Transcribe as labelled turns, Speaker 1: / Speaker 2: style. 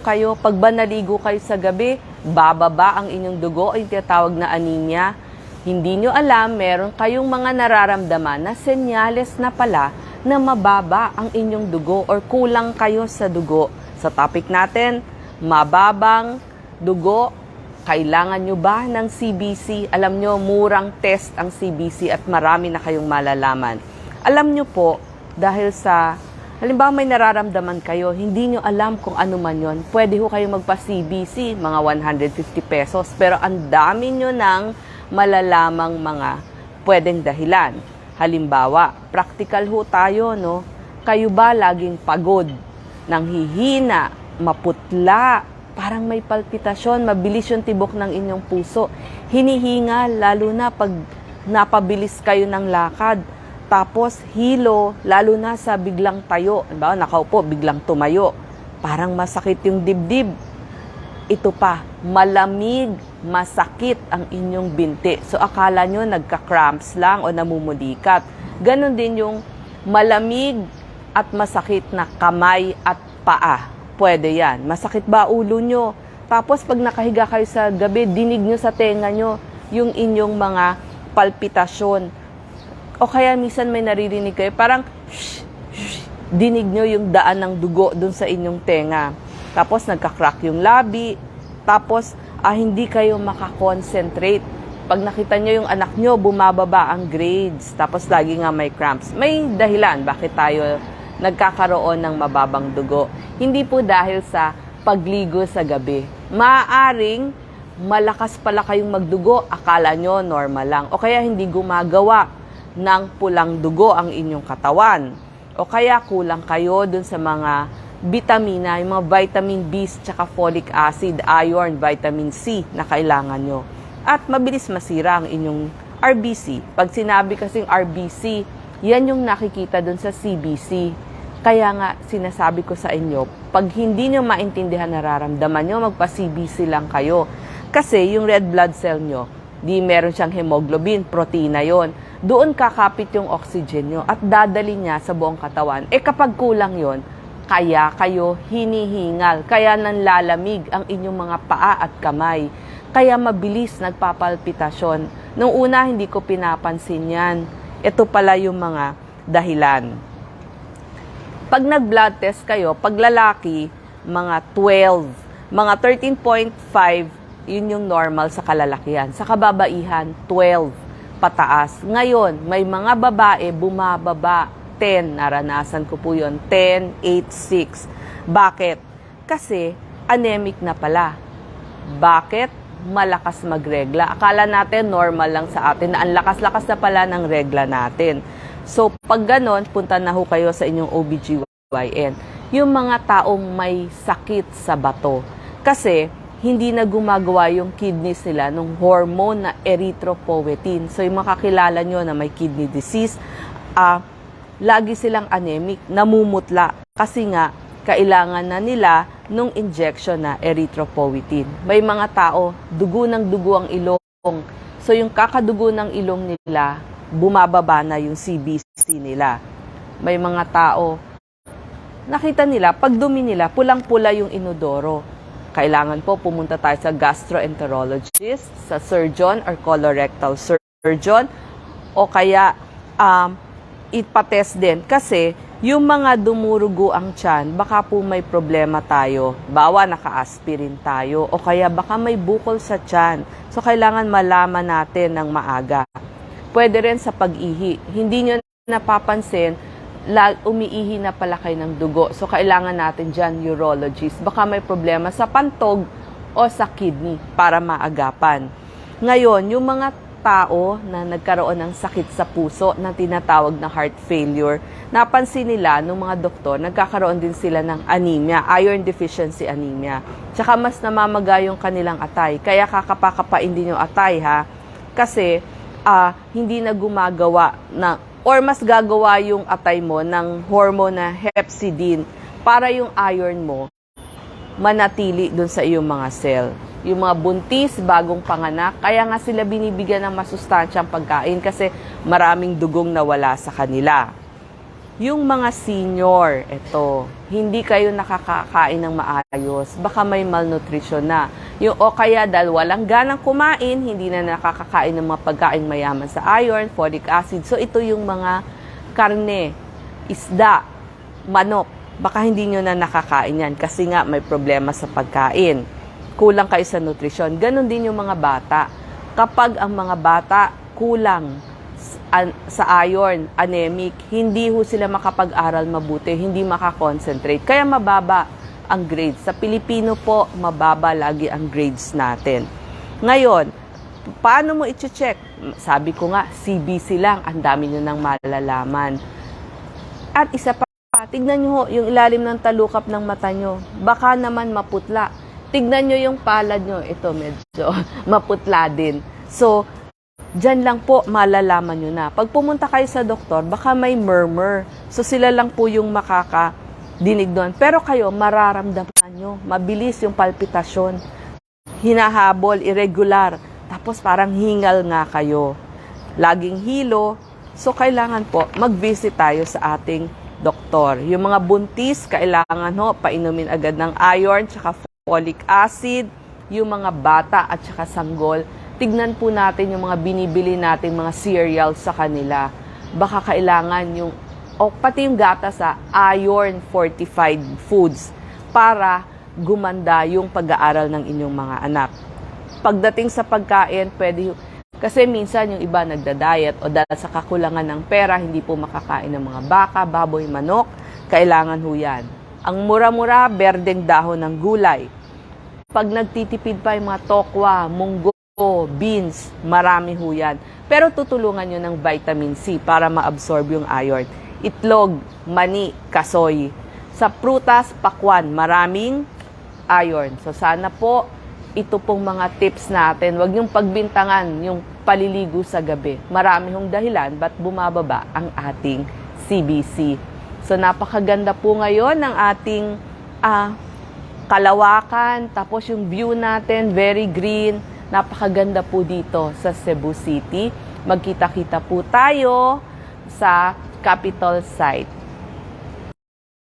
Speaker 1: kayo, pag ba naligo kayo sa gabi, bababa ang inyong dugo, ay tinatawag na anemia. Hindi nyo alam, meron kayong mga nararamdaman na senyales na pala na mababa ang inyong dugo or kulang kayo sa dugo. Sa topic natin, mababang dugo, kailangan nyo ba ng CBC? Alam nyo, murang test ang CBC at marami na kayong malalaman. Alam nyo po, dahil sa, halimbawa may nararamdaman kayo, hindi nyo alam kung ano man yon, pwede ho kayo magpa-CBC, mga 150 pesos. Pero ang dami nyo ng malalamang mga pwedeng dahilan. Halimbawa, practical ho tayo, no? Kayo ba laging pagod, nanghihina, maputla, parang may palpitasyon, mabilis yung tibok ng inyong puso. Hinihinga, lalo na pag napabilis kayo ng lakad. Tapos hilo, lalo na sa biglang tayo. Diba, nakaupo, biglang tumayo. Parang masakit yung dibdib. Ito pa, malamig, masakit ang inyong binti. So akala nyo nagka-cramps lang o namumulikat. Ganon din yung malamig at masakit na kamay at paa. Pwede yan. Masakit ba ulo nyo? Tapos pag nakahiga kayo sa gabi, dinig nyo sa tenga nyo yung inyong mga palpitasyon. O kaya minsan may naririnig kayo, parang shh, shh, dinig nyo yung daan ng dugo dun sa inyong tenga. Tapos nagka-crack yung labi. Tapos ah, hindi kayo makakonsentrate. Pag nakita nyo yung anak nyo, bumababa ang grades. Tapos lagi nga may cramps. May dahilan bakit tayo nagkakaroon ng mababang dugo. Hindi po dahil sa pagligo sa gabi. Maaaring malakas pala kayong magdugo, akala nyo normal lang. O kaya hindi gumagawa ng pulang dugo ang inyong katawan. O kaya kulang kayo dun sa mga vitamina, yung mga vitamin B tsaka folic acid, iron, vitamin C na kailangan nyo. At mabilis masira ang inyong RBC. Pag sinabi kasing RBC, yan yung nakikita dun sa CBC. Kaya nga sinasabi ko sa inyo, pag hindi nyo maintindihan nararamdaman nyo, magpa-CBC lang kayo. Kasi yung red blood cell nyo, di meron siyang hemoglobin, protina yon. Doon kakapit yung oxygen nyo at dadali niya sa buong katawan. Eh kapag kulang yon, kaya kayo hinihingal, kaya nanlalamig ang inyong mga paa at kamay. Kaya mabilis nagpapalpitasyon. Nung una, hindi ko pinapansin yan. Ito pala yung mga dahilan. Pag nag-blood test kayo, pag lalaki, mga 12, mga 13.5, yun yung normal sa kalalakihan. Sa kababaihan, 12 pataas. Ngayon, may mga babae bumababa 10. Naranasan ko po yun. 10, 8, 6. Bakit? Kasi anemic na pala. Bakit? Malakas magregla. Akala natin normal lang sa atin na ang lakas-lakas na pala ng regla natin. So, pag ganon, punta na ho kayo sa inyong OBGYN. Yung mga taong may sakit sa bato. Kasi, hindi na gumagawa yung kidneys nila ng hormone na erythropoietin. So, yung makakilala nyo na may kidney disease, ah, lagi silang anemic, namumutla. Kasi nga, kailangan na nila nung injection na erythropoietin. May mga tao, dugo ng dugo ang ilong. So, yung kakadugo ng ilong nila, bumababa na yung CBC nila. May mga tao, nakita nila, pag dumi nila, pulang-pula yung inodoro. Kailangan po pumunta tayo sa gastroenterologist, sa surgeon or colorectal surgeon, o kaya um, ipatest din. Kasi yung mga dumurugo ang tiyan, baka po may problema tayo. Bawa naka-aspirin tayo, o kaya baka may bukol sa tiyan. So kailangan malaman natin ng maaga. Pwede rin sa pag-ihi. Hindi nyo napapansin, lag, umiihi na pala kayo ng dugo. So, kailangan natin dyan, urologist. Baka may problema sa pantog o sa kidney para maagapan. Ngayon, yung mga tao na nagkaroon ng sakit sa puso na tinatawag na heart failure, napansin nila nung mga doktor, nagkakaroon din sila ng anemia, iron deficiency anemia. Tsaka mas namamaga yung kanilang atay. Kaya kakapakapain din yung atay ha. Kasi ah, hindi na gumagawa na or mas gagawa yung atay mo ng hormone na hepcidin para yung iron mo manatili dun sa iyong mga cell. Yung mga buntis, bagong panganak, kaya nga sila binibigyan ng masustansyang pagkain kasi maraming dugong nawala sa kanila. Yung mga senior, ito, hindi kayo nakakakain ng maayos. Baka may malnutrition na. Yung, o kaya dahil walang ganang kumain, hindi na nakakakain ng mga pagkain mayaman sa iron, folic acid. So ito yung mga karne, isda, manok. Baka hindi nyo na nakakain yan kasi nga may problema sa pagkain. Kulang kayo sa nutrisyon. Ganon din yung mga bata. Kapag ang mga bata kulang an- sa iron, anemic, hindi ho sila makapag-aral mabuti, hindi makakonsentrate. Kaya mababa ang grades. Sa Pilipino po, mababa lagi ang grades natin. Ngayon, paano mo i-check? Sabi ko nga, CBC lang, ang dami nyo nang malalaman. At isa pa, tignan nyo ho, yung ilalim ng talukap ng mata nyo. Baka naman maputla. Tignan nyo yung palad nyo. Ito medyo maputla din. So, Diyan lang po malalaman nyo na. Pag pumunta kayo sa doktor, baka may murmur. So sila lang po yung makakadinig doon. Pero kayo, mararamdaman nyo. Mabilis yung palpitasyon. Hinahabol, irregular. Tapos parang hingal nga kayo. Laging hilo. So kailangan po mag-visit tayo sa ating doktor. Yung mga buntis, kailangan ho, painumin agad ng iron, tsaka folic acid. Yung mga bata at tsaka sanggol, tignan po natin yung mga binibili natin mga cereals sa kanila. Baka kailangan yung, o pati yung gata sa iron fortified foods para gumanda yung pag-aaral ng inyong mga anak. Pagdating sa pagkain, pwede kasi minsan yung iba nagda-diet o dahil sa kakulangan ng pera, hindi po makakain ng mga baka, baboy, manok, kailangan ho yan. Ang mura-mura, berdeng dahon ng gulay. Pag nagtitipid pa yung mga tokwa, munggo, beans, marami ho yan. Pero tutulungan nyo ng vitamin C para ma-absorb yung iron. Itlog, mani, kasoy. Sa prutas, pakwan, maraming iron. So sana po, ito pong mga tips natin. Huwag niyong pagbintangan yung paliligo sa gabi. Marami hong dahilan ba't bumababa ang ating CBC. So napakaganda po ngayon ng ating ah, kalawakan, tapos yung view natin, very green. Napakaganda po dito sa Cebu City. Magkita-kita po tayo sa capital site.